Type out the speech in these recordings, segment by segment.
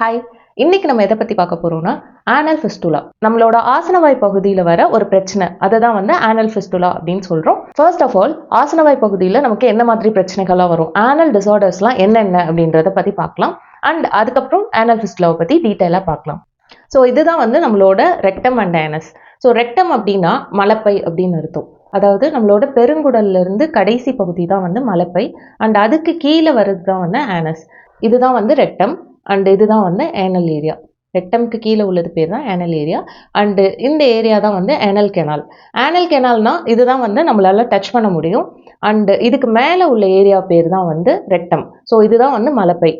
Hi இன்னைக்கு நம்ம எதை பத்தி பார்க்க போறோம்னா ஆனல் ஃபிஸ்டுலா நம்மளோட ஆசனவாய் பகுதியில் வர ஒரு பிரச்சனை. அதை தான் வந்து ஆனல் ஃபிஸ்டுலா அப்படின்னு சொல்றோம். ஃபர்ஸ்ட் ஆஃப் ஆல் ஆசனவாய் பகுதியில் நமக்கு என்ன மாதிரி பிரச்சனைகள்லாம் வரும்? ஆனல் டிசார்டர்ஸ்லாம் என்னென்ன அப்படின்றத பத்தி பார்க்கலாம். அண்ட் அதுக்கப்புறம் ஆனல் ஃபிஸ்டுலாவை பத்தி டீட்டெயிலாக பார்க்கலாம். ஸோ இதுதான் வந்து நம்மளோட rectum and anus so rectum அப்படின்னா மலப்பை அப்படின்னு அர்த்தம். அதாவது நம்மளோட பெருங்குடல்ல இருந்து கடைசி பகுதி தான் வந்து மலப்பை. அண்ட் அதுக்கு கீழே வர்றது தான் வந்து ஆனஸ் இதுதான் வந்து ரெக்டம் அண்ட் இதுதான் வந்து ஏனல் ஏரியா ரெக்டம்க்கு கீழே உள்ளது பேர் தான் ஏனல் ஏரியா அண்டு இந்த ஏரியா தான் வந்து ஏனல் கெனால் ஏனல் கெனால்னால் இதுதான் வந்து நம்மளால் டச் பண்ண முடியும். அண்டு இதுக்கு மேலே உள்ள ஏரியா பேர் தான் வந்து ரெக்டம் ஸோ இதுதான் வந்து மலப்பை.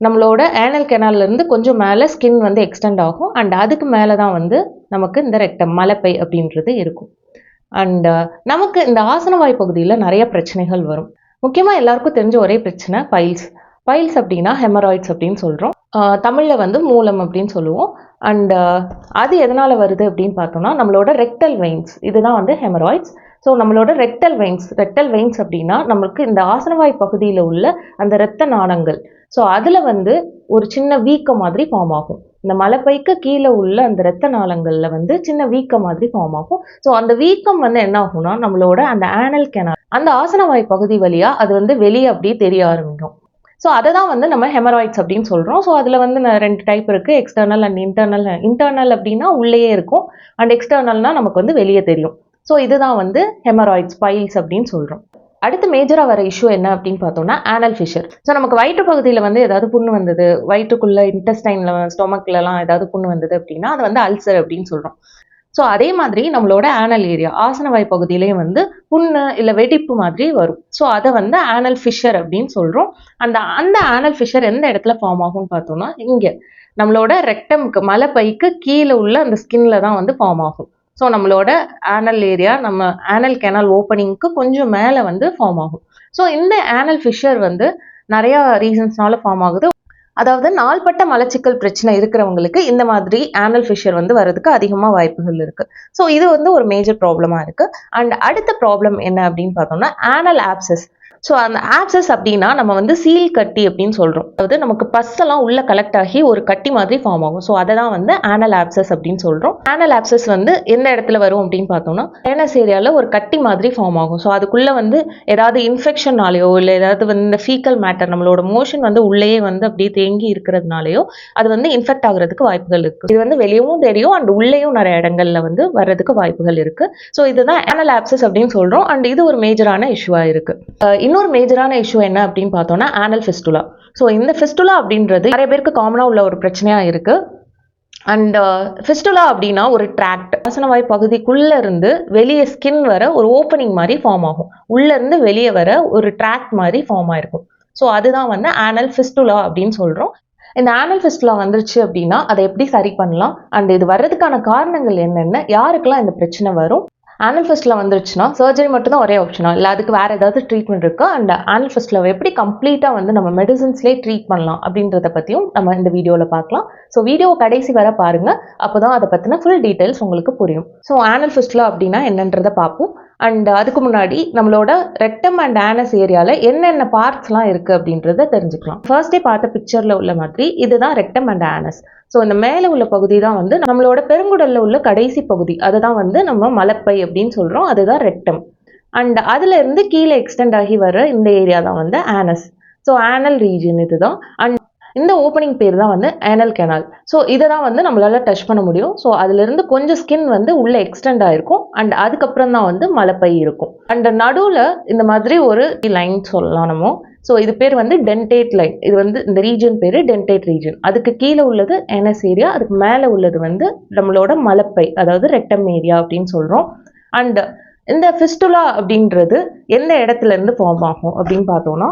நம்மளோட ஏனல் கெனால்லேருந்து கொஞ்சம் மேலே ஸ்கின் வந்து எக்ஸ்டெண்ட் ஆகும். அண்ட் அதுக்கு மேலே தான் வந்து நமக்கு இந்த ரெக்டம் மலப்பை அப்படின்றது இருக்கும். அண்டு uh, நமக்கு இந்த ஆசனவாய் பகுதியில் நிறைய பிரச்சனைகள் வரும். முக்கியமாக எல்லாருக்கும் தெரிஞ்ச ஒரே பிரச்சனை பைல்ஸ் பைல்ஸ் அப்படின்னா ஹெமராய்ட்ஸ் அப்படின்னு சொல்கிறோம் தமிழில் வந்து மூலம் அப்படின்னு சொல்லுவோம். அண்ட் அது எதனால் வருது அப்படின்னு பார்த்தோம்னா நம்மளோட ரெக்டல் வெயின்ஸ் இதுதான் வந்து ஹெமராய்ட்ஸ் ஸோ நம்மளோட ரெக்டல் வெயின்ஸ் ரெக்டல் வெயின்ஸ் அப்படின்னா நம்மளுக்கு இந்த ஆசனவாய் பகுதியில் உள்ள அந்த இரத்த நாணங்கள். ஸோ அதில் வந்து ஒரு சின்ன வீக்கம் மாதிரி ஃபார்ம் ஆகும். இந்த மலைப்பைக்கு கீழே உள்ள அந்த இரத்த நாளங்களில் வந்து சின்ன வீக்கம் மாதிரி ஃபார்ம் ஆகும். ஸோ அந்த வீக்கம் வந்து என்ன ஆகும்னா நம்மளோட அந்த ஆனல் கெனால் அந்த ஆசனவாய் பகுதி வழியாக அது வந்து வெளியே அப்படியே தெரிய ஆரம்பிக்கும். ஸோ அதை தான் வந்து நம்ம ஹெமராய்ட்ஸ் அப்படின்னு சொல்கிறோம் ஸோ அதில் வந்து ரெண்டு டைப் இருக்குது எக்ஸ்டர்னல் அண்ட் இன்டர்னல் இன்டர்னல் அப்படின்னா உள்ளேயே இருக்கும். அண்ட் எக்ஸ்டர்னல்னா நமக்கு வந்து வெளியே தெரியும். ஸோ இதுதான் வந்து ஹெமராய்ட்ஸ் பைல்ஸ் அப்படின்னு சொல்கிறோம் அடுத்து மேஜராக வர இஷ்யூ என்ன அப்படின்னு பார்த்தோம்னா ஆனல் ஃபிஷர் ஸோ நமக்கு வயிற்று பகுதியில் வந்து ஏதாவது புண்ணு வந்தது வயிற்றுக்குள்ள இன்டெஸ்டைனில் ஸ்டொமக்லலாம் ஏதாவது புண்ணு வந்தது அப்படின்னா அது வந்து அல்சர் அப்படின்னு சொல்கிறோம் ஸோ அதே மாதிரி நம்மளோட ஆனல் ஏரியா ஆசனவாய் பகுதியிலையும் வந்து புண்ணு இல்லை வெடிப்பு மாதிரி வரும். ஸோ அதை வந்து ஆனல் ஃபிஷர் அப்படின்னு சொல்கிறோம் அந்த அந்த ஆனல் ஃபிஷர் எந்த இடத்துல ஃபார்ம் ஆகும்னு பார்த்தோம்னா இங்கே. நம்மளோட ரெக்டம்க்கு மலைப்பைக்கு கீழே உள்ள அந்த ஸ்கின்ல தான் வந்து ஃபார்ம் ஆகும். ஸோ நம்மளோட ஆனல் ஏரியா நம்ம ஆனல் கேனல் ஓப்பனிங்க்கு கொஞ்சம் மேலே வந்து ஃபார்ம் ஆகும். ஸோ இந்த ஆனல் ஃபிஷர் வந்து நிறையா ரீசன்ஸ்னால ஃபார்ம் ஆகுது. அதாவது நாள்பட்ட மலச்சிக்கல் பிரச்சனை இருக்கிறவங்களுக்கு இந்த மாதிரி ஆனல் ஃபிஷர் வந்து வரதுக்கு அதிகமாக வாய்ப்புகள் இருக்குது ஸோ இது வந்து ஒரு மேஜர் ப்ராப்ளமாக இருக்குது அண்ட் அடுத்த ப்ராப்ளம் என்ன அப்படின்னு பார்த்தோம்னா ஆனல் ஆப்சஸ் ஸோ அந்த ஆப்சஸ் அப்படின்னா நம்ம வந்து சீல் கட்டி அப்படின்னு சொல்கிறோம் அதாவது நமக்கு பஸ்ஸெல்லாம் உள்ளே கலெக்ட் ஆகி ஒரு கட்டி மாதிரி ஃபார்ம் ஆகும். ஸோ அதை தான் வந்து ஆனல் ஆப்சஸ் அப்படின்னு சொல்கிறோம் ஆனல் ஆப்சஸ் வந்து எந்த இடத்துல வரும் அப்படின்னு பார்த்தோம்னா ஏனஸ் ஏரியாவில் ஒரு கட்டி மாதிரி ஃபார்ம் ஆகும். ஸோ அதுக்குள்ளே வந்து ஏதாவது இன்ஃபெக்ஷன்னாலேயோ இல்லை ஏதாவது வந்து இந்த ஃபீக்கல் மேட்டர் நம்மளோட மோஷன் வந்து உள்ளேயே வந்து அப்படியே தேங்கி இருக்கிறதுனாலையோ அது வந்து இன்ஃபெக்ட் ஆகுறதுக்கு வாய்ப்புகள் இருக்குது இது வந்து வெளியவும் தெரியும் அண்ட் உள்ளேயும் நிறைய இடங்கள்ல வந்து வர்றதுக்கு வாய்ப்புகள் இருக்குது ஸோ இதுதான் ஆனல் ஆப்சஸ் அப்படின்னு சொல்கிறோம் அண்ட் இது ஒரு மேஜரான இஷ்யூவாக இருக்கு. இன்னும் இன்னொரு மேஜரான இஷ்யூ என்ன அப்படின்னு பார்த்தோம்னா ஆனல் ஃபிஸ்டுலா ஸோ இந்த ஃபெஸ்டுலா அப்படின்றது நிறைய பேருக்கு காமனாக உள்ள ஒரு பிரச்சனையா இருக்கு. அண்ட் ஃபிஸ்டுலா uh, அப்படின்னா ஒரு ட்ராக்ட் வாசனவாய் பகுதிக்குள்ள இருந்து வெளியே ஸ்கின் வர ஒரு ஓப்பனிங் மாதிரி ஃபார்ம் ஆகும். உள்ள இருந்து வெளியே வர ஒரு ட்ராக்ட் மாதிரி ஃபார்ம் ஆயிருக்கும். ஸோ அதுதான் வந்து ஆனல் ஃபிஸ்டுலா அப்படின்னு சொல்றோம். இந்த ஆனல் ஃபிஸ்டுலா வந்துருச்சு அப்படின்னா அதை எப்படி சரி பண்ணலாம்? அண்ட் இது வர்றதுக்கான காரணங்கள் என்னென்ன? யாருக்கெல்லாம் இந்த பிரச்சனை வரும்? ஆனல் ஃபஸ்ட்டில் வந்துருச்சுன்னா சர்ஜரி மட்டும் தான் ஒரே ஆப்ஷனா இல்லை அதுக்கு வேற ஏதாவது ட்ரீட்மெண்ட் இருக்கா? அண்ட் ஆனல் ஃபஸ்ட்டில் எப்படி கம்ப்ளீட்டாக வந்து நம்ம மெடிசன்ஸ்லேயே ட்ரீட் பண்ணலாம் அப்படின்றத பற்றியும் நம்ம இந்த வீடியோவில் பார்க்கலாம். ஸோ வீடியோ கடைசி வர பாருங்க. அப்போ தான் அதை பற்றின ஃபுல் டீட்டெயில்ஸ் உங்களுக்கு புரியும். ஸோ ஆனல் ஃபஸ்ட்டில் அப்படின்னா என்னன்றதை பார்ப்போம். அண்ட் அதுக்கு முன்னாடி நம்மளோட ரெக்டம் அண்ட் ஆனஸ் ஏரியாவில் என்னென்ன பார்ட்ஸ்லாம் இருக்குது அப்படின்றத தெரிஞ்சுக்கலாம். ஃபர்ஸ்டே பார்த்த பிக்சரில் உள்ள மாதிரி இதுதான் ரெக்டம் அண்ட் ஆனஸ் ஸோ இந்த மேலே உள்ள பகுதி தான் வந்து நம்மளோட பெருங்குடலில் உள்ள கடைசி பகுதி. அதுதான் வந்து நம்ம மலப்பை அப்படின்னு சொல்கிறோம் அதுதான் ரெக்டம் அண்ட் அதுலேருந்து கீழே எக்ஸ்டெண்ட் ஆகி வர இந்த ஏரியா தான் வந்து ஆனஸ் ஸோ ஆனல் ரீஜன் இதுதான். அண்ட் இந்த ஓப்பனிங் பேர் தான் வந்து ஆனல் கெனால் ஸோ இதை தான் வந்து நம்மளால டச் பண்ண முடியும். ஸோ அதுலேருந்து கொஞ்சம் ஸ்கின் வந்து உள்ளே எக்ஸ்டெண்ட் ஆகிருக்கும் அண்ட் அதுக்கப்புறம் தான் வந்து மலைப்பை இருக்கும். அண்ட் நடுவில் இந்த மாதிரி ஒரு லைன் சொல்லலாம் நம்ம. ஸோ இது பேர் வந்து டென்டேட் லைன் இது வந்து இந்த ரீஜன் பேர் டென்டேட் ரீஜன் அதுக்கு கீழே உள்ளது என்எஸ் ஏரியா அதுக்கு மேலே உள்ளது வந்து நம்மளோட மலப்பை அதாவது ரெக்டம் ஏரியா அப்படின்னு சொல்கிறோம் அண்ட் இந்த ஃபிஸ்டுலா அப்படின்றது எந்த இடத்துல இருந்து ஃபார்ம் ஆகும் அப்படின்னு பார்த்தோம்னா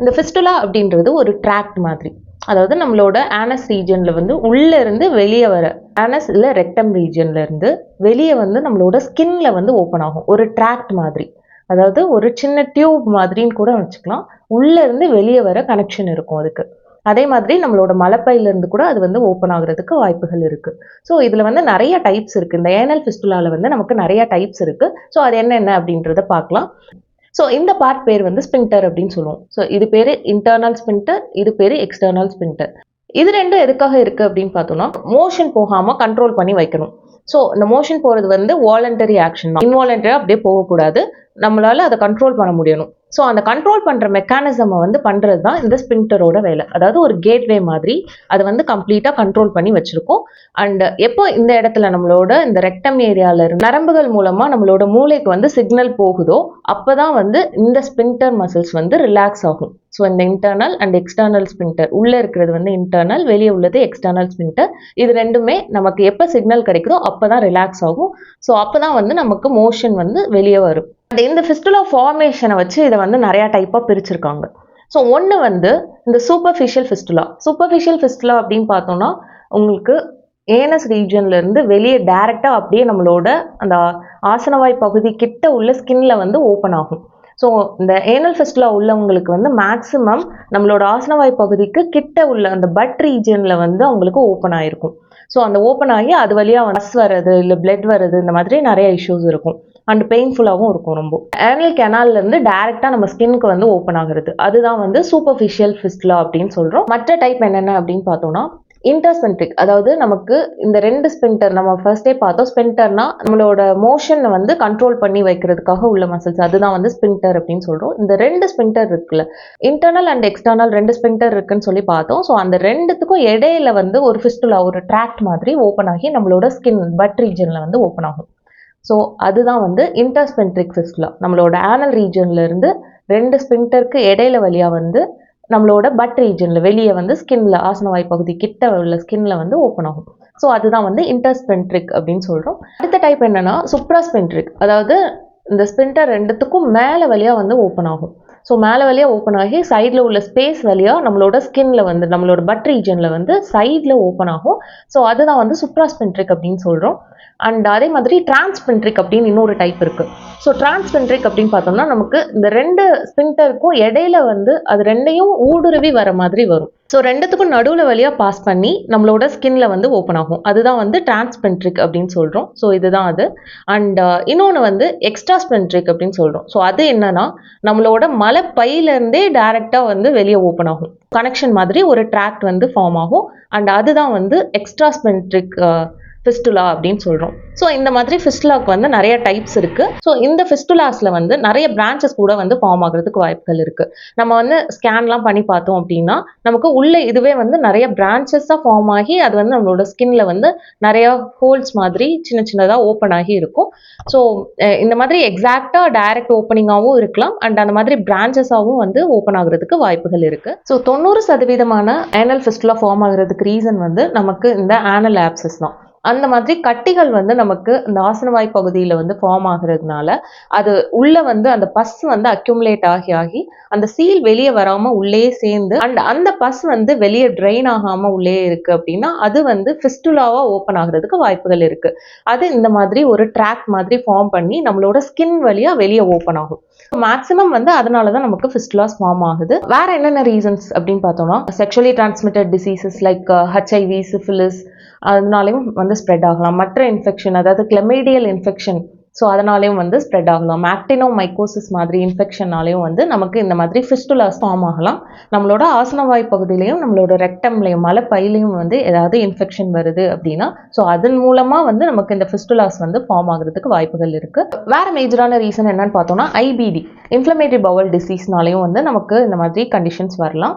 இந்த ஃபிஸ்டுலா அப்படின்றது ஒரு ட்ராக்ட் மாதிரி. அதாவது நம்மளோட ஆனஸ் ரீஜனில் வந்து உள்ள இருந்து வெளியே வர ஆனஸ் இல்லை ரெக்டம் ரீஜன்ல இருந்து வெளியே வந்து நம்மளோட ஸ்கின்ல வந்து ஓப்பன் ஆகும். ஒரு ட்ராக்ட் மாதிரி. அதாவது ஒரு சின்ன டியூப் மாதிரின்னு கூட வச்சுக்கலாம். உள்ள இருந்து வெளியே வர கனெக்ஷன் இருக்கும் அதுக்கு. அதே மாதிரி நம்மளோட மலப்பையில இருந்து கூட அது வந்து ஓப்பன் ஆகுறதுக்கு வாய்ப்புகள் இருக்கு. ஸோ இதுல வந்து நிறைய டைப்ஸ் இருக்கு. இந்த ஏனல் ஃபிஸ்டுலால வந்து நமக்கு நிறைய டைப்ஸ் இருக்கு. ஸோ அது என்னென்ன அப்படின்றத பார்க்கலாம். ஸோ இந்த பார்ட் பேர் வந்து ஸ்பிண்டர் அப்படின்னு சொல்லுவோம். ஸோ இது பேர் இன்டர்னல் ஸ்பின்டர் இது பேர் எக்ஸ்டர்னல் ஸ்பின்டர் இது ரெண்டும் எதுக்காக இருக்கு அப்படின்னு பார்த்தோம்னா மோஷன் போகாமல் கண்ட்ரோல் பண்ணி வைக்கணும். ஸோ இந்த மோஷன் போகிறது வந்து வாலண்டரி ஆக்ஷன் தான். இன்வாலண்டரி அப்படியே போகக்கூடாது. நம்மளால் அதை கண்ட்ரோல் பண்ண முடியணும். ஸோ அந்த கண்ட்ரோல் பண்ணுற மெக்கானிசமை வந்து பண்ணுறது தான் இந்த ஸ்பின்டரோட வேலை. அதாவது ஒரு கேட்வே மாதிரி அதை வந்து கம்ப்ளீட்டாக கண்ட்ரோல் பண்ணி வச்சுருக்கோம். அண்ட் எப்போ இந்த இடத்துல நம்மளோட இந்த ரெக்டம் ஏரியாவில் இருந்து நரம்புகள் மூலமாக நம்மளோட மூளைக்கு வந்து சிக்னல் போகுதோ அப்போ தான் வந்து இந்த ஸ்பின்டர் மசில்ஸ் வந்து ரிலாக்ஸ் ஆகும். ஸோ இந்த இன்டர்னல் அண்ட் எக்ஸ்டர்னல் ஸ்பின்டர் உள்ளே இருக்கிறது வந்து இன்டர்னல் வெளியே உள்ளது எக்ஸ்டர்னல் ஸ்பின்டர் இது ரெண்டுமே நமக்கு எப்போ சிக்னல் கிடைக்குதோ அப்போ தான் ரிலாக்ஸ் ஆகும். ஸோ அப்போ தான் வந்து நமக்கு மோஷன் வந்து வெளியே வரும். அண்ட் இந்த ஃபிஸ்டுலா ஃபார்மேஷனை வச்சு இதை வந்து நிறையா டைப்பாக பிரிச்சிருக்காங்க. ஸோ ஒன்று வந்து இந்த சூப்பர்ஃபிஷியல் ஃபிஸ்டுலா சூப்பர்ஃபிஷியல் ஃபிஸ்டுலா அப்படின்னு பார்த்தோம்னா உங்களுக்கு ஏனஸ் ரீஜன்லேருந்து வெளியே டேரெக்டாக அப்படியே நம்மளோட அந்த ஆசனவாய் பகுதி கிட்ட உள்ள ஸ்கின்ல வந்து ஓப்பன் ஆகும். ஸோ இந்த ஏனல் ஃபெஸ்டிலா உள்ளவங்களுக்கு வந்து மேக்ஸிமம் நம்மளோட ஆசனவாய் பகுதிக்கு கிட்ட உள்ள அந்த பட் ரீஜனில் வந்து அவங்களுக்கு ஓப்பன் ஆகிருக்கும் ஸோ அந்த ஓப்பன் ஆகி அது வழியாக பஸ் வர்றது இல்லை பிளட் வர்றது இந்த மாதிரி நிறைய இஷ்யூஸ் இருக்கும். அண்ட் பெயின்ஃபுல்லாகவும் இருக்கும் ரொம்ப. ஏனல் கெனால்ல இருந்து டைரக்டா நம்ம ஸ்கின்க்கு வந்து ஓப்பன் ஆகுறது. அதுதான் வந்து சூப்பர்ஃபிஷியல் ஃபிஸ்ட்லா அப்படின்னு சொல்றோம். மற்ற டைப் என்னென்ன அப்படின்னு பார்த்தோம்னா இன்டர்ஸ்பென்ட்ரிக் அதாவது நமக்கு இந்த ரெண்டு ஸ்பென்டர் நம்ம ஃபர்ஸ்டே பார்த்தோம். ஸ்பென்டர்னா நம்மளோட மோஷனை வந்து கண்ட்ரோல் பண்ணி வைக்கிறதுக்காக உள்ள மசில்ஸ் அதுதான் வந்து ஸ்பின்டர் அப்படின்னு சொல்றோம். இந்த ரெண்டு ஸ்பின்டர் இருக்குல்ல இன்டர்னல் அண்ட் எக்ஸ்டர்னல் ரெண்டு ஸ்பின்டர் இருக்குன்னு சொல்லி பார்த்தோம். ஸோ அந்த ரெண்டுத்துக்கும் இடையில வந்து ஒரு ஃபிஸ்டுலா ஒரு ட்ராக்ட் மாதிரி ஓப்பன் ஆகி நம்மளோட ஸ்கின் பட் ரீஜன்ல வந்து ஓப்பன் ஆகும். ஸோ அதுதான் வந்து இன்டர்ஸ்பென்ட்ரிக் ஃபிஸ்டுலா நம்மளோட ஆனல் ரீஜன்லேருந்து ரெண்டு ஸ்பின்டருக்கு இடையில வழியாக வந்து நம்மளோட பட் ரீஜனில் வெளியே வந்து ஸ்கின்ல ஆசனவாய் பகுதி கிட்ட உள்ள ஸ்கின்ல வந்து ஓப்பன் ஆகும். ஸோ அதுதான் வந்து இன்டர்ஸ்பென்ட்ரிக் அப்படின்னு சொல்கிறோம் அடுத்த டைப் என்னன்னா சுப்ராஸ்பென்ட்ரிக் அதாவது இந்த ஸ்பின்டர் ரெண்டுத்துக்கும் மேலே வழியாக வந்து ஓப்பன் ஆகும். ஸோ மேலே வழியாக ஓப்பன் ஆகி சைடில் உள்ள ஸ்பேஸ் வழியாக நம்மளோட ஸ்கின்ல வந்து நம்மளோட பட் ரீஜனில் வந்து சைடில் ஓப்பன் ஆகும். ஸோ அதுதான் வந்து சுப்ராஸ்பென்ட்ரிக் அப்படின்னு சொல்கிறோம் அண்ட் அதே மாதிரி டிரான்ஸ்பென்ட்ரிக் அப்படின்னு இன்னொரு டைப் இருக்குது ஸோ டிரான்ஸ்பென்ட்ரிக் அப்படின்னு பார்த்தோம்னா நமக்கு இந்த ரெண்டு ஸ்பின்டருக்கும் இடையில வந்து அது ரெண்டையும் ஊடுருவி வர மாதிரி வரும். ஸோ ரெண்டுத்துக்கும் நடுவில் வழியாக பாஸ் பண்ணி நம்மளோட ஸ்கின்ல வந்து ஓப்பன் ஆகும். அதுதான் வந்து டிரான்ஸ்பென்ட்ரிக் அப்படின்னு சொல்கிறோம் ஸோ இதுதான் அது. அண்ட் uh, இன்னொன்று வந்து எக்ஸ்ட்ரா ஸ்பென்ட்ரிக் அப்படின்னு சொல்கிறோம் ஸோ அது என்னன்னா நம்மளோட மலைப்பையிலேருந்தே டைரெக்டாக வந்து வெளியே ஓப்பன் ஆகும். கனெக்ஷன் மாதிரி ஒரு ட்ராக்ட் வந்து ஃபார்ம் ஆகும். அண்ட் அதுதான் வந்து எக்ஸ்ட்ரா ஸ்பென்ட்ரிக் ஃபிஸ்டுலா அப்படின்னு சொல்கிறோம் ஸோ இந்த மாதிரி ஃபிஸ்டுலாக்கு வந்து நிறைய டைப்ஸ் இருக்குது ஸோ இந்த ஃபிஸ்டுலாஸில் வந்து நிறைய பிரான்ச்சஸ் கூட வந்து ஃபார்ம் ஆகுறதுக்கு வாய்ப்புகள் இருக்குது நம்ம வந்து ஸ்கேன்லாம் பண்ணி பார்த்தோம் அப்படின்னா நமக்கு உள்ள இதுவே வந்து நிறைய பிரான்ச்சஸாக ஃபார்ம் ஆகி அது வந்து நம்மளோட ஸ்கின்ல வந்து நிறைய ஹோல்ஸ் மாதிரி சின்ன சின்னதாக ஓப்பன் ஆகி இருக்கும். ஸோ இந்த மாதிரி எக்ஸாக்டாக டைரக்ட் ஓப்பனிங்காகவும் இருக்கலாம். அண்ட் அந்த மாதிரி பிரான்ச்சஸாகவும் வந்து ஓப்பன் ஆகுறதுக்கு வாய்ப்புகள் இருக்குது ஸோ தொண்ணூறு சதவீதமான ஆனல் ஃபிஸ்டுலா ஃபார்ம் ஆகுறதுக்கு ரீசன் வந்து நமக்கு இந்த ஆனல் ஆப்சஸ் தான். அந்த மாதிரி கட்டிகள் வந்து நமக்கு இந்த ஆசனவாய் பகுதியில் வந்து ஃபார்ம் ஆகுறதுனால அது உள்ளே வந்து அந்த பஸ் வந்து அக்யூமுலேட் ஆகி ஆகி அந்த சீல் வெளியே வராமல் உள்ளே சேர்ந்து அண்ட் அந்த பஸ் வந்து வெளியே ட்ரெயின் ஆகாமல் உள்ளே இருக்குது அப்படின்னா அது வந்து ஃபிஸ்டுலாவாக ஓப்பன் ஆகுறதுக்கு வாய்ப்புகள் இருக்குது அது இந்த மாதிரி ஒரு ட்ராக் மாதிரி ஃபார்ம் பண்ணி நம்மளோட ஸ்கின் வழியாக வெளியே ஓப்பன் ஆகும். மேக்ஸிமம் வந்து அதனால தான் நமக்கு ஃபிஸ்டுலாஸ் ஃபார்ம் ஆகுது. வேற என்னென்ன ரீசன்ஸ் அப்படின்னு பார்த்தோம்னா sexually transmitted diseases like HIV syphilis அதனாலையும் வந்து ஸ்ப்ரெட் ஆகலாம். மற்ற இன்ஃபெக்ஷன் அதாவது கிளமேடியல் இன்ஃபெக்ஷன் ஸோ அதனாலேயும் வந்து ஸ்ப்ரெட் ஆகலாம். ஆக்டினோ மைக்கோசிஸ் மாதிரி இன்ஃபெக்ஷனாலையும் வந்து நமக்கு இந்த மாதிரி ஃபிஸ்டுலாஸ் ஃபார்ம் ஆகலாம். நம்மளோட ஆசனவாய் பகுதியிலையும் நம்மளோட ரெக்டம்லையும் மலைப்பையிலையும் வந்து ஏதாவது இன்ஃபெக்ஷன் வருது அப்படின்னா ஸோ அதன் மூலமாக வந்து நமக்கு இந்த ஃபிஸ்டுலாஸ் வந்து ஃபார்ம் ஆகிறதுக்கு வாய்ப்புகள் இருக்குது வேற மேஜரான ரீசன் என்னன்னு பார்த்தோம்னா ஐபிடி இன்ஃப்ளமேட்டரி பவல் டிசீஸ்னாலையும் வந்து நமக்கு இந்த மாதிரி கண்டிஷன்ஸ் வரலாம்.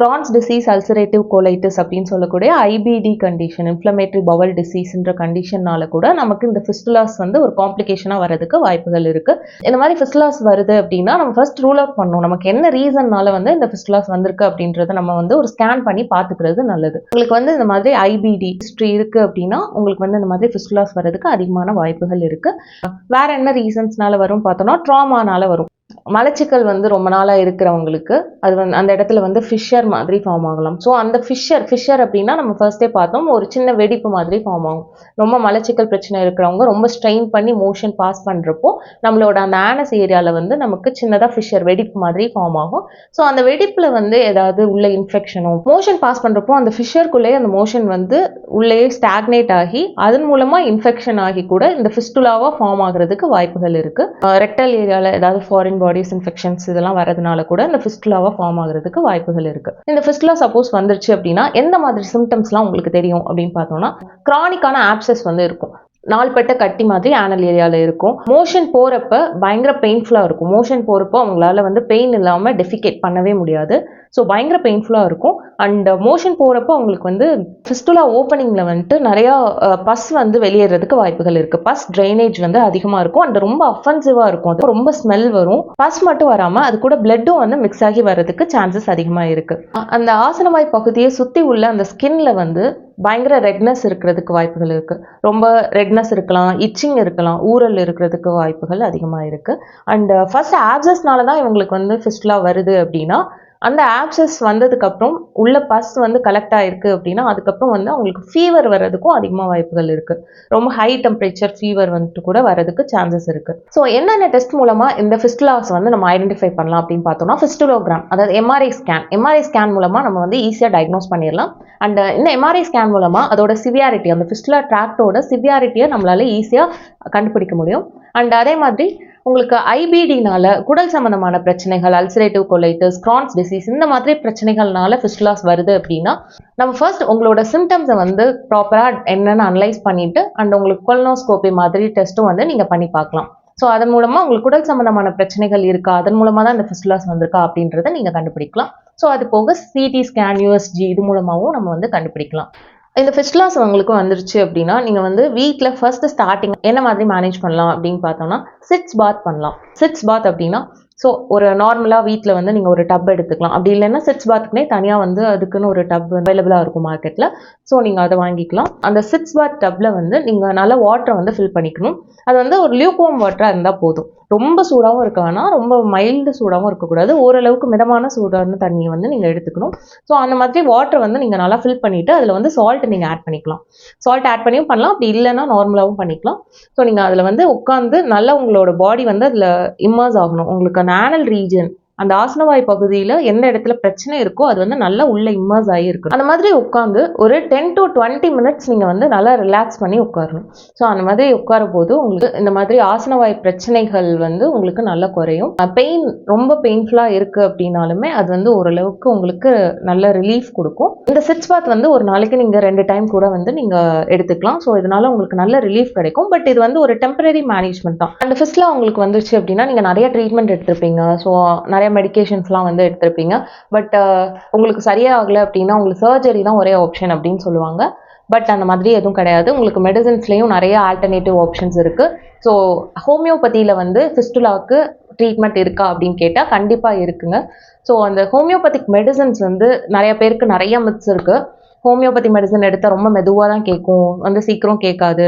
கிரான்ஸ் டிசீஸ் அல்சரேட்டிவ் கோலைட்டிஸ் அப்படின்னு சொல்லக்கூடிய ஐபிடி கண்டிஷன் இன்ஃப்ளமேட்டரி பவல் டிசீஸ்ன்ற கண்டிஷன்னால கூட நமக்கு இந்த ஃபிஸ்டுலாஸ் வந்து ஒரு காம்ப்ளிகேஷனாக வரதுக்கு வாய்ப்புகள் இருக்குது இந்த மாதிரி ஃபிஸ்டுலாஸ் வருது அப்படின்னா நம்ம ஃபர்ஸ்ட் ரூல் அவுட் பண்ணணும். நமக்கு என்ன ரீசன்னால வந்து இந்த ஃபிஸ்டுலாஸ் வந்திருக்கு அப்படின்றத நம்ம வந்து ஒரு ஸ்கேன் பண்ணி பார்த்துக்கிறது நல்லது. உங்களுக்கு வந்து இந்த மாதிரி ஐபிடி ஹிஸ்ட்ரி இருக்குது அப்படின்னா உங்களுக்கு வந்து இந்த மாதிரி ஃபிஸ்டுலாஸ் வரதுக்கு அதிகமான வாய்ப்புகள் இருக்குது வேற என்ன ரீசன்ஸ்னால வரும் பார்த்தோம்னா ட்ராமானால வரும். மலச்சிக்கல் வந்து ரொம்ப நாளாக இருக்கிறவங்களுக்கு அது வந்து அந்த இடத்துல வந்து ஃபிஷர் மாதிரி ஃபார்ம் ஆகலாம். ஸோ அந்த ஃபிஷர் ஃபிஷர் அப்படின்னா நம்ம ஃபர்ஸ்டே பார்த்தோம் ஒரு சின்ன வெடிப்பு மாதிரி ஃபார்ம் ஆகும். ரொம்ப மலச்சிக்கல் பிரச்சனை இருக்கிறவங்க ரொம்ப ஸ்ட்ரெயின் பண்ணி மோஷன் பாஸ் பண்ணுறப்போ நம்மளோட அந்த ஆனஸ் ஏரியாவில் வந்து நமக்கு சின்னதாக ஃபிஷர் வெடிப்பு மாதிரி ஃபார்ம் ஆகும். ஸோ அந்த வெடிப்பில் வந்து ஏதாவது உள்ள இன்ஃபெக்ஷனோ மோஷன் பாஸ் பண்ணுறப்போ அந்த ஃபிஷருக்குள்ளேயே அந்த மோஷன் வந்து உள்ளேயே ஸ்டாக்னேட் ஆகி அதன் மூலமாக இன்ஃபெக்ஷன் ஆகி கூட இந்த ஃபிஸ்டுலாவாக ஃபார்ம் ஆகுறதுக்கு வாய்ப்புகள் இருக்குது ரெக்டல் ஏரியாவில் ஏதாவது ஃபாரின் பாடிஸ் இன்ஃபெக்ஷன்ஸ் இதெல்லாம் வரதுனால கூட இந்த ஃபிஸ்டுலாவாக ஃபார்ம் ஆகுறதுக்கு வாய்ப்புகள் இருக்குது இந்த ஃபிஸ்டுலா சப்போஸ் வந்துருச்சு அப்படின்னா எந்த மாதிரி சிம்டம்ஸ்லாம் உங்களுக்கு தெரியும் அப்படின்னு பார்த்தோம்னா கிரானிக்கான ஆப்சஸ் வந்து இருக்கும். நாள்பட்ட கட்டி மாதிரி ஆனல் ஏரியாவில் இருக்கும். மோஷன் போகிறப்ப பயங்கர பெயின்ஃபுல்லாக இருக்கும். மோஷன் போகிறப்போ அவங்களால வந்து பெயின் இல்லாமல் டெஃபிகேட் பண்ணவே முடியாது. ஸோ பயங்கர பெயின்ஃபுல்லாக இருக்கும். அண்ட் மோஷன் போகிறப்போ அவங்களுக்கு வந்து ஃபிஸ்டுலா ஓப்பனிங்கில் வந்துட்டு நிறையா uh, பஸ் வந்து வெளியேறதுக்கு வாய்ப்புகள் இருக்குது பஸ் ட்ரைனேஜ் வந்து அதிகமாக இருக்கும். அண்ட் ரொம்ப அஃபென்சிவாக இருக்கும். அது ரொம்ப ஸ்மெல் வரும். பஸ் மட்டும் வராமல் அது கூட பிளட்டும் வந்து மிக்ஸ் ஆகி வர்றதுக்கு சான்சஸ் அதிகமாக இருக்குது அந்த ஆசனவாய் பகுதியை சுற்றி உள்ள அந்த ஸ்கின்ல வந்து பயங்கர ரெட்னஸ் இருக்கிறதுக்கு வாய்ப்புகள் இருக்குது ரொம்ப ரெட்னஸ் இருக்கலாம் இச்சிங் இருக்கலாம் ஊறல் இருக்கிறதுக்கு வாய்ப்புகள் அதிகமாக இருக்குது அண்ட் ஃபர்ஸ்ட் uh, ஆப்சஸ்னால தான் இவங்களுக்கு வந்து ஃபிஸ்ட்லா வருது அப்படின்னா அந்த ஆப்சஸ் வந்ததுக்கப்புறம் உள்ள பஸ் வந்து கலெக்ட் ஆயிருக்கு அப்படின்னா அதுக்கப்புறம் வந்து அவங்களுக்கு ஃபீவர் வர்றதுக்கும் அதிகமாக வாய்ப்புகள் இருக்குது ரொம்ப ஹை டெம்பரேச்சர் ஃபீவர் வந்துட்டு கூட வரதுக்கு சான்சஸ் இருக்குது ஸோ என்னென்ன டெஸ்ட் மூலமாக இந்த ஃபிஸ்டுலாஸ் வந்து நம்ம ஐடென்டிஃபை பண்ணலாம் அப்படின்னு பார்த்தோம்னா ஃபிஸ்டுலோகிராம் அதாவது எம்ஆர்ஐ ஸ்கேன் எம்ஆர்ஐ ஸ்கேன் மூலமாக நம்ம வந்து ஈஸியாக டயக்னோஸ் பண்ணிடலாம். அண்ட் இந்த எம்ஆர்ஐ ஸ்கேன் மூலமாக அதோட சிவியாரிட்டி அந்த ஃபிஸ்டுலா ட்ராக்டோட சிவியாரிட்டியை நம்மளால ஈஸியாக கண்டுபிடிக்க முடியும். அண்ட் அதே மாதிரி உங்களுக்கு ஐபிடினால குடல் சம்பந்தமான பிரச்சனைகள் அல்சரேட்டிவ் கொலைட்டிஸ் கிரான்ஸ் டிசீஸ் இந்த மாதிரி பிரச்சனைகள்னால ஃபிஸ்டுலாஸ் வருது அப்படின்னா நம்ம ஃபர்ஸ்ட் உங்களோட சிம்டம்ஸை வந்து ப்ராப்பராக என்னென்னு அனலைஸ் பண்ணிட்டு அண்ட் உங்களுக்கு கொலனோஸ்கோபி மாதிரி டெஸ்ட்டும் வந்து நீங்கள் பண்ணி பார்க்கலாம். ஸோ அதன் மூலமாக உங்களுக்கு குடல் சம்பந்தமான பிரச்சனைகள் இருக்கா அதன் மூலமாக தான் இந்த ஃபிஸ்டுலாஸ் வந்திருக்கா அப்படின்றத நீங்கள் கண்டுபிடிக்கலாம். ஸோ அது போக சிடி ஸ்கேன் யூஎஸ்ஜி இது மூலமாகவும் நம்ம வந்து கண்டுபிடிக்கலாம். இந்த ஃபிஸ்டுலாஸ் உங்களுக்கு வந்துருச்சு அப்படின்னா நீங்கள் வந்து வீட்டில் ஃபர்ஸ்ட் ஸ்டார்டிங் என்ன மாதிரி மேனேஜ் பண்ணலாம் அப்படின்னு பார்த்தோம்னா சிட்ஸ் பாத் பண்ணலாம். சிட்ஸ் பாத் அப்படின்னா ஸோ ஒரு நார்மலாக வீட்டில் வந்து நீங்கள் ஒரு டப் எடுத்துக்கலாம். அப்படி இல்லைன்னா சிட்ஸ் பாத்துக்குனே தனியாக வந்து அதுக்குன்னு ஒரு டப் அவைலபிளாக இருக்கும் மார்க்கெட்டில் ஸோ நீங்கள் அதை வாங்கிக்கலாம். அந்த சிட்ஸ் பாத் டப்பில் வந்து நீங்கள் நல்லா வாட்டரை வந்து ஃபில் பண்ணிக்கணும். அது வந்து ஒரு லியூக்வாம் வாட்டராக இருந்தால் போதும். ரொம்ப சூடாகவும் இருக்க வேணாம். ரொம்ப மைல்டு சூடாகவும் இருக்கக்கூடாது. ஓரளவுக்கு மிதமான சூடான தண்ணியை வந்து நீங்கள் எடுத்துக்கணும். ஸோ அந்த மாதிரி வாட்டர் வந்து நீங்கள் நல்லா ஃபில் பண்ணிவிட்டு அதில் வந்து சால்ட் நீங்கள் ஆட் பண்ணிக்கலாம். சால்ட் ஆட் பண்ணியும் பண்ணலாம். அப்படி இல்லைன்னா நார்மலாகவும் பண்ணிக்கலாம். ஸோ நீங்கள் அதில் வந்து உட்காந்து நல்லா உங்களோட பாடி வந்து அதில் இம்மர்ஸ் ஆகணும். உங்களுக்கு அந்த ஆனல் ரீஜன் அந்த ஆசனவாய் பகுதியில் எந்த இடத்துல பிரச்சனை இருக்கோ அது வந்து நல்லா உள்ள இம்மாஸ் ஆகியிருக்கும் அந்த மாதிரி உட்காந்து ஒரு டென் டு டுவெண்ட்டி மினிட்ஸ் நீங்கள் வந்து நல்லா ரிலாக்ஸ் பண்ணி உட்காரணும். ஸோ அந்த மாதிரி உட்கார போது உங்களுக்கு இந்த மாதிரி ஆசனவாய் பிரச்சனைகள் வந்து உங்களுக்கு நல்லா குறையும். பெயின் ரொம்ப பெயின்ஃபுல்லாக இருக்குது அப்படின்னாலுமே அது வந்து ஓரளவுக்கு உங்களுக்கு நல்ல ரிலீஃப் கொடுக்கும். இந்த சிட்ஸ் பாத் வந்து ஒரு நாளைக்கு நீங்கள் ரெண்டு டைம் கூட வந்து நீங்கள் எடுத்துக்கலாம். ஸோ இதனால உங்களுக்கு நல்ல ரிலீஃப் கிடைக்கும். பட் இது வந்து ஒரு டெம்பரரி மேனேஜ்மெண்ட் தான். அந்த ஃபஸ்ட்டில் உங்களுக்கு வந்துச்சு அப்படின்னா நீங்கள் நிறைய ட்ரீட்மெண்ட் எடுத்திருப்பீங்க. ஸோ நிறைய நிறைய மெடிகேஷன்ஸ்லாம் வந்து எடுத்திருப்பீங்க. பட் uh, உங்களுக்கு சரியாகலை அப்படின்னா உங்களுக்கு சர்ஜரி தான் ஒரே ஆப்ஷன் அப்படின்னு சொல்லுவாங்க. பட் அந்த மாதிரி எதுவும் கிடையாது. உங்களுக்கு மெடிசன்ஸ்லேயும் நிறைய ஆல்டர்னேட்டிவ் ஆப்ஷன்ஸ் இருக்குது ஸோ ஹோமியோபதியில் வந்து ஃபிஸ்டுலாவுக்கு ட்ரீட்மெண்ட் இருக்கா அப்படின்னு கேட்டால் கண்டிப்பாக இருக்குங்க. ஸோ அந்த ஹோமியோபதிக் மெடிசன்ஸ் வந்து நிறைய பேருக்கு நிறைய மித்ஸ் இருக்குது ஹோமியோபதி மெடிசன் எடுத்தால் ரொம்ப மெதுவாக தான் கேட்கும் வந்து சீக்கிரம் கேட்காது.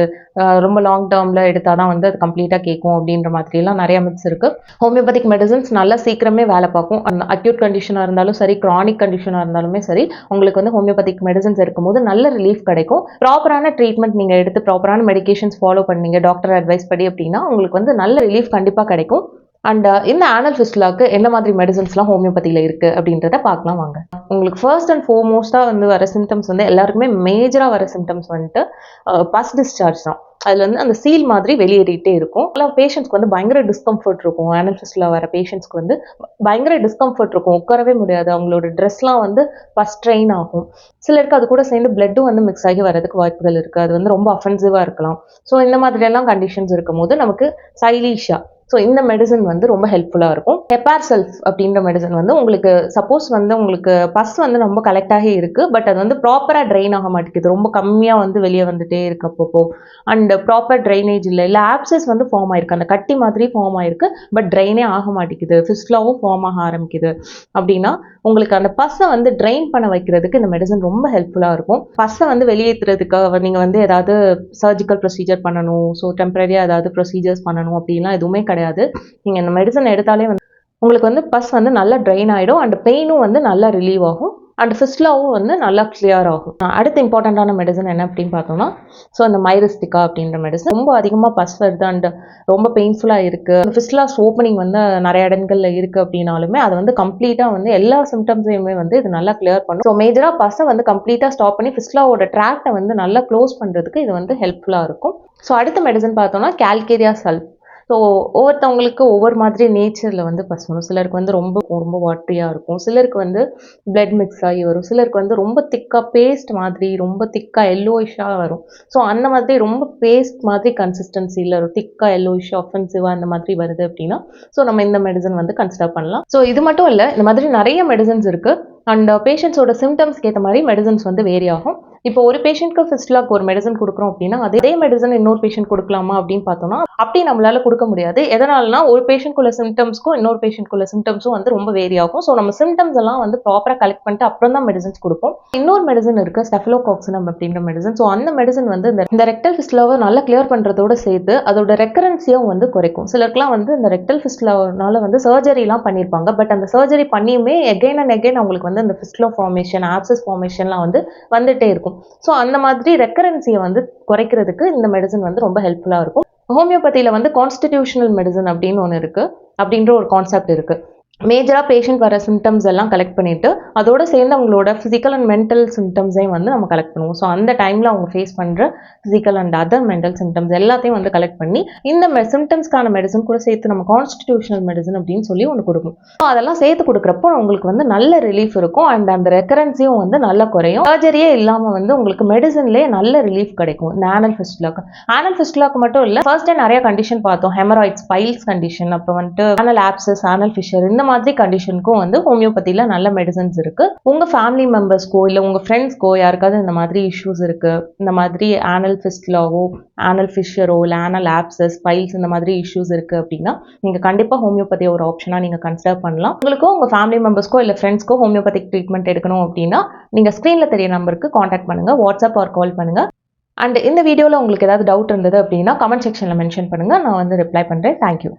ரொம்ப லாங் டேர்மில் எடுத்தால் தான் வந்து அது கம்ப்ளீட்டாக கேட்கும் அப்படின்ற மாதிரிலாம் நிறைய மிட்ஸ் இருக்குது ஹோமியோபதிக் மெடிசன்ஸ் நல்லா சீக்கிரமே வேலை பார்க்கும். அந்த அக்யூட் கண்டிஷனாக இருந்தாலும் சரி க்ரானிக் கண்டிஷனாக இருந்தாலுமே சரி உங்களுக்கு வந்து ஹோமியோபதிக் மெடிசன்ஸ் எடுக்கும்போது நல்ல ரிலீஃப் கிடைக்கும். ப்ராப்பரான ட்ரீட்மெண்ட் நீங்கள் எடுத்து ப்ராப்பரான மெடிகேஷன்ஸ் ஃபாலோ பண்ணீங்க டாக்டர் அட்வைஸ் படி அப்படின்னா உங்களுக்கு வந்து நல்ல ரிலீஃப் கண்டிப்பாக கிடைக்கும். அண்ட் uh, இந்த ஆனல் ஃபிஸ்டுலாக்கு எந்த மாதிரி மெடிசன்ஸ்லாம் ஹோமியோபதியில் இருக்குது அப்படின்றத பார்க்கலாம் வாங்க. உங்களுக்கு ஃபர்ஸ்ட் அண்ட் ஃபோர்மோஸ்ட்டாக வந்து வர சிம்டம்ஸ் வந்து எல்லாருக்குமே மேஜராக வர சிம்டம்ஸ் வந்துட்டு uh, பஸ் டிஸ்சார்ஜ் தான். அதில் வந்து அந்த சீல் மாதிரி வெளியேறிட்டே இருக்கும். எல்லாம் பேஷண்ட்ஸ்க்கு வந்து பயங்கர டிஸ்கம்ஃபர்ட் இருக்கும். ஆனல் ஃபிஸ்டில் வர பேஷண்ட்ஸ்க்கு வந்து பயங்கர டிஸ்கம்ஃபர்ட் இருக்கும். உட்காரவே முடியாது. அவங்களோட ட்ரெஸ்லாம் வந்து ஃபஸ்ட் ட்ரெயின் ஆகும். சிலருக்கு அது கூட சேர்ந்து பிளட்டும் வந்து மிக்ஸ் ஆகி வரதுக்கு வாய்ப்புகள் இருக்குது அது வந்து ரொம்ப அஃபென்சிவாக இருக்கலாம். ஸோ இந்த மாதிரியெல்லாம் கண்டிஷன்ஸ் இருக்கும்போது நமக்கு சைலீஷா ஸோ இந்த மெடிசன் வந்து ரொம்ப ஹெல்ப்ஃபுல்லாக இருக்கும். ஹெப்பார் செல்ஃப் அப்படின்ற மெடிசன் வந்து உங்களுக்கு சப்போஸ் வந்து உங்களுக்கு பஸ் வந்து ரொம்ப கலெக்ட் இருக்குது பட் அது வந்து ப்ராப்பராக ட்ரெயின் ஆக மாட்டேங்குது. ரொம்ப கம்மியாக வந்து வெளியே வந்துட்டே இருக்கு அப்பப்போ. அண்ட் ப்ராப்பர் ட்ரைனேஜ் இல்லை. இல்லை ஆப்சஸ் வந்து ஃபார்ம் ஆயிருக்கு. அந்த கட்டி மாதிரி ஃபார்ம் ஆயிருக்கு பட் ட்ரெயினே ஆக மாட்டேங்குது. ஃபிஸ்ட்லாவும் ஃபார்ம் ஆக ஆரம்பிக்குது. அப்படின்னா உங்களுக்கு அந்த பஸ்ஸை வந்து ட்ரெயின் பண்ண வைக்கிறதுக்கு இந்த மெடிசன் ரொம்ப ஹெல்ப்ஃபுல்லாக இருக்கும். பஸ்ஸை வந்து வெளியேற்றுறதுக்காக நீங்கள் வந்து ஏதாவது சர்ஜிக்கல் ப்ரொசீஜர் பண்ணணும். ஸோ டெம்பரரியாக ஏதாவது ப்ரொசீஜர்ஸ் பண்ணணும் அப்படின்லாம் எதுவுமே கிடையாது. நீங்கள் இந்த மெடிசன் எடுத்தாலே வந்து உங்களுக்கு வந்து பஸ் வந்து நல்லா ட்ரெயின் ஆகிடும் அண்ட் பெயினும் வந்து நல்லா ரிலீவ் ஆகும். அண்ட் ஃபிஸ்ட்லாவும் வந்து நல்லா கிளியர் ஆகும். அடுத்த இம்பார்ட்டண்ட்டான மெடிசன் என்ன அப்படின்னு பார்த்தோம்னா ஸோ அந்த மைரிஸ்டிகா அப்படின்ற மெடிசன் ரொம்ப அதிகமாக பஸ் வருது. அண்ட் ரொம்ப பெயின்ஃபுல்லாக இருக்குது ஃபிஸ்ட்லாஸ் ஓப்பனிங் வந்து நிறைய இடங்களில் இருக்குது அப்படின்னாலுமே அதை வந்து கம்ப்ளீட்டாக வந்து எல்லா சிம்டம்ஸையுமே வந்து இது நல்லா கிளியர் பண்ணும். ஸோ மேஜராக பஸ்ஸை வந்து கம்ப்ளீட்டாக ஸ்டாப் பண்ணி ஃபிஸ்ட்லாவோட ட்ராக்டை வந்து நல்லா க்ளோஸ் பண்ணுறதுக்கு இது வந்து ஹெல்ப்ஃபுல்லாக இருக்கும். ஸோ அடுத்த மெடிசன் பார்த்தோம்னா கேல்கேரியா சல்ப் ஸோ ஒவ்வொருத்தவங்களுக்கு ஒவ்வொரு மாதிரி நேச்சரில் வந்து பஸ் வரும் சிலருக்கு வந்து ரொம்ப ரொம்ப வாட்ரியாக இருக்கும். சிலருக்கு வந்து பிளட் மிக்ஸ் ஆகி வரும். சிலருக்கு வந்து ரொம்ப திக்காக பேஸ்ட் மாதிரி ரொம்ப திக்காக எல்லோயிஷாக வரும். ஸோ அந்த மாதிரி ரொம்ப பேஸ்ட் மாதிரி கன்சிஸ்டன்சியில் வரும். திக்காக எல்லோயிஷாக ஒஃபென்சிவாக அந்த மாதிரி வருது அப்படின்னா ஸோ நம்ம இந்த மெடிசன் வந்து கன்சிடர் பண்ணலாம். ஸோ இது மட்டும் இல்லை இந்த மாதிரி நிறைய மெடிசன்ஸ் இருக்குது அண்ட் பேஷண்ட்ஸோட சிம்டம்ஸ்க்கு ஏற்ற மாதிரி மெடிசன்ஸ் வந்து வேரி ஆகும். இப்போ ஒரு பேஷண்ட்க்கு ஃபிஸ்ட்லாக்கு ஒரு மெடிசன் கொடுக்குறோம் அப்படின்னா அதே மெடிசன் இன்னொரு பேஷண்ட் கொடுக்கலாமா அப்படின்னு பார்த்தோம்னா அப்படி நம்மளால கொடுக்க முடியாது. எதனாலனா ஒரு பேஷண்ட்குள்ள சிம்டம்ஸ்க்கும் இன்னொரு பேஷண்ட்குள்ள சிம்டம்ஸும் வந்து ரொம்ப வேரி ஆகும். ஸோ நம்ம சிம்டம்ஸ் எல்லாம் வந்து ப்ராப்பராக கலெக்ட் பண்ணிட்டு அப்புறம் தான் மெடிசன்ஸ் கொடுப்போம். இன்னொரு மெடிசன் இருக்கு ஸ்டெஃபலோகாக்சினம் அப்படின்ற மெடிசன் ஸோ அந்த மெடிசன் வந்து இந்த இந்த ரெக்டல் ஃபிஸ்ட்லாவை நல்லா கிளியர் பண்ணுறதோட சேர்த்து அதோட ரெக்கரன்ஸையும் வந்து குறைக்கும். சிலருக்குலாம் வந்து இந்த ரெக்டல் ஃபிஸ்ட்லாவனால வந்து சர்ஜரிலாம் பண்ணியிருப்பாங்க. பட் அந்த சர்ஜரி பண்ணியுமே எகைன் அண்ட் எகைன் அவங்களுக்கு வந்து அந்த ஃபிஸ்ட்லோ ஃபார்மேஷன் ஆப்சஸ் ஃபார்மேஷன்லாம் வந்து வந்துட்டே இருக்கும். ஸோ அந்த மாதிரி ரெக்கரன்சியை வந்து குறைக்கிறதுக்கு இந்த மெடிசன் வந்து ரொம்ப ஹெல்ப்ஃபுல்லாக இருக்கும். ஹோமியோபதியில் வந்து கான்ஸ்டிடியூஷனல் மெடிசன் அப்படின்னு ஒன்று இருக்குது அப்படின்ற ஒரு கான்செப்ட் இருக்குது மேஜராக பேஷண்ட் வர சிம்டம்ஸ் எல்லாம் கலெக்ட் பண்ணிவிட்டு அதோட சேர்ந்து அவங்களோட ஃபிசிக்கல் அண்ட் மென்டல் சிம்டம்ஸையும் வந்து நம்ம கலெக்ட் பண்ணுவோம். ஸோ அந்த டைமில் அவங்க ஃபேஸ் பண்ணுற physical and other mental symptoms எல்லாத்தையும் வந்து கலெக்ட் பண்ணி இந்த மெ சிம்டம்ஸ்க்கான மெடிசன் கூட சேர்த்து நம்ம கான்ஸ்டிடியூஷனல் மெடிசன் அப்படின்னு சொல்லி ஒன்று கொடுக்கும். ஸோ அதெல்லாம் சேர்த்து கொடுக்குறப்போ உங்களுக்கு வந்து நல்ல ரிலீஃப் இருக்கும். அண்ட் அந்த ரெக்கரன்ஸையும் வந்து நல்லா குறையும். சர்ஜரியே இல்லாமல் வந்து உங்களுக்கு மெடிசன்லேயே நல்ல ரிலீஃப் கிடைக்கும். இந்த ஆனல் ஃபிஸ்டுலாக்கு ஆனல் ஃபிஸ்டுலாக்கு மட்டும் இல்லை ஃபர்ஸ்டே நிறைய கண்டிஷன் பார்த்தோம். ஹெமராய்ட்ஸ் பைல்ஸ் கண்டிஷன் அப்புறம் வந்துட்டு ஆனல் ஆப்சஸ் ஆனல் ஃபிஷர் இந்த மாதிரி கண்டிஷனுக்கும் வந்து ஹோமியோபதியில் நல்ல மெடிசன்ஸ் இருக்கு. உங்க ஃபேமிலி மெம்பர்ஸ்க்கோ இல்லை உங்க ஃப்ரெண்ட்ஸ்க்கோ யாருக்காவது இந்த மாதிரி இஷ்யூஸ் இருக்கு. இந்த மாதிரி ஆனல் ஃபிஸ்ட்லாவோ ஆனல் ஃபிஷரோ இல்லை ஆனல் ஆப்சஸ் ஃபைல்ஸ் இந்த மாதிரி இஷ்யூஸ் இருக்கு அப்படின்னா நீங்க கண்டிப்பா ஹோமியோபதியை ஒரு ஆப்ஷனா நீங்க கன்சிடர் பண்ணலாம். உங்களுக்கும் உங்க ஃபேமிலி மெம்பர்ஸ்க்கோ இல்லை ஃப்ரெண்ட்ஸ்க்கோ ஹோமியோபதிக் ட்ரீட்மெண்ட் எடுக்கணும் அப்படின்னா நீங்க ஸ்க்ரீனில் தெரிய நம்பருக்கு காண்டாக்ட் பண்ணுங்க. வாட்ஸ்அப் ஆர் கால் பண்ணுங்க. அண்ட் இந்த வீடியோவில் உங்களுக்கு ஏதாவது டவுட் இருந்தது அப்படின்னா கமெண்ட் செக்ஷனில் மென்ஷன் பண்ணுங்கள் நான் வந்து ரிப்ளை பண்ணுறேன் தேங்க்யூ